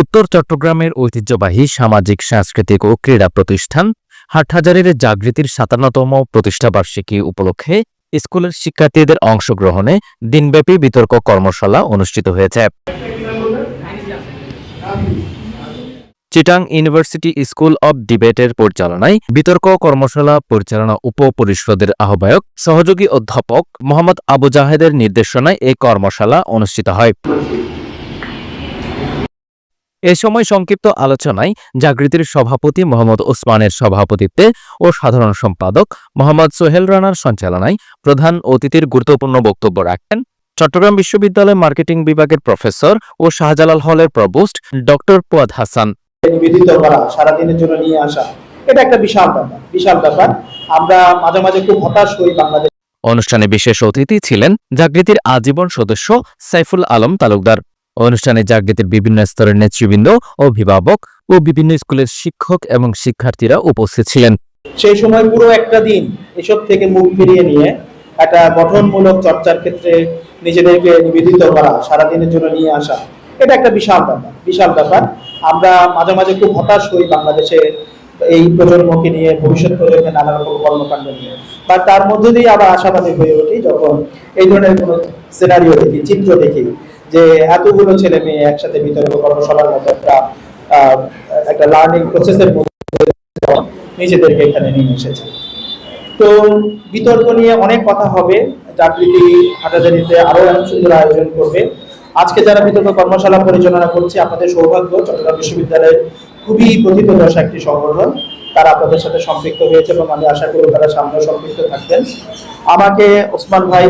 উত্তর চট্টগ্রামের ঐতিহ্যবাহী সামাজিক, সাংস্কৃতিক ও ক্রীড়া প্রতিষ্ঠান হাটহাজারীর জাগৃতির সাতান্নতম প্রতিষ্ঠাবার্ষিকী উপলক্ষে স্কুলের শিক্ষার্থীদের অংশগ্রহণে দিনব্যাপী বিতর্ক কর্মশালা অনুষ্ঠিত হয়েছে। চিটাং ইউনিভার্সিটি স্কুল অব ডিবেটের পরিচালনায় বিতর্ক কর্মশালা পরিচালনা উপপরিষদের আহ্বায়ক, সহযোগী অধ্যাপক মোহাম্মদ আবু জাহেদের নির্দেশনায় এই কর্মশালা অনুষ্ঠিত হয়। এ সময় সংক্ষিপ্ত আলোচনায় জাগৃতির সভাপতি মোহাম্মদ ওসমানের সভাপতিত্বে ও সাধারণ সম্পাদক মোহাম্মদ সোহেল রানার সঞ্চালনায় প্রধান অতিথির গুরুত্বপূর্ণ বক্তব্য রাখেন চট্টগ্রাম বিশ্ববিদ্যালয় মার্কেটিং বিভাগের প্রফেসর ও শাহজালাল হলের প্রবোস্ট ডক্টর পুয়াদ হাসান। নিবেদিত করা সারাদিনের জন্য নিয়ে আসা এটা একটা বিশাল ব্যাপার বিশাল ব্যাপার। আমরা মাঝে মাঝে খুব হতাশ হই বাংলাদেশ অনুষ্ঠানে বিশেষ অতিথি ছিলেন জাগৃতির আজীবন সদস্য সাইফুল আলম তালুকদার। অনুষ্ঠানে জাগৃতির বিভিন্ন স্তরের নেতৃবৃন্দ, অভিভাবক ও বিভিন্ন স্কুলের শিক্ষক এবং শিক্ষার্থীরা উপস্থিত ছিলেন। সেই সময় পুরো একটা দিন এসব থেকে মুখ ফিরিয়ে নিয়ে একটা গঠনমূলক চর্চার ক্ষেত্রে নিজেদেরকে নিবেদিত করা, সারাদিনের জন্য নিয়ে আসা, এটা একটা বিশাল ব্যাপার বিশাল ব্যাপার। আমরা মাঝে মাঝে খুব হতাশ হই বাংলাদেশে এই প্রজন্মকে নিয়ে, ভবিষ্যৎ প্রজন্মে নানা রকম কর্মকাণ্ড নিয়ে। বা তার মধ্যে দিয়ে আবার আশাবাদী হয়ে উঠি যখন এই ধরনের কোনো সিনারিও দেখি, চিত্র দেখি। যে এতগুলো ছেলে মেয়ে একসাথে বিতর্ক কর্মশালার মতো একটা একটা লার্নিং প্রসেসের মধ্যে নিজেদেরকে এখানে নিয়ে এসেছে। তো বিতর্ক নিয়ে অনেক কথা হবে, জাগৃতি হাটাজারিতে আরও অনেক সুন্দর আয়োজন করবে। আজকে যারা বিতর্ক কর্মশালা পরিচালনা করছে, আপনাদের সৌভাগ্য, চট্টগ্রাম বিশ্ববিদ্যালয়ের খুবই প্রথিতযশা একটি সংগঠন। তারা আপনাদের সাথে সম্পৃক্ত হয়েছে এবং আমি আশা করি তারা সামনে সম্পৃক্ত থাকবেন। আমাকে ওসমান ভাই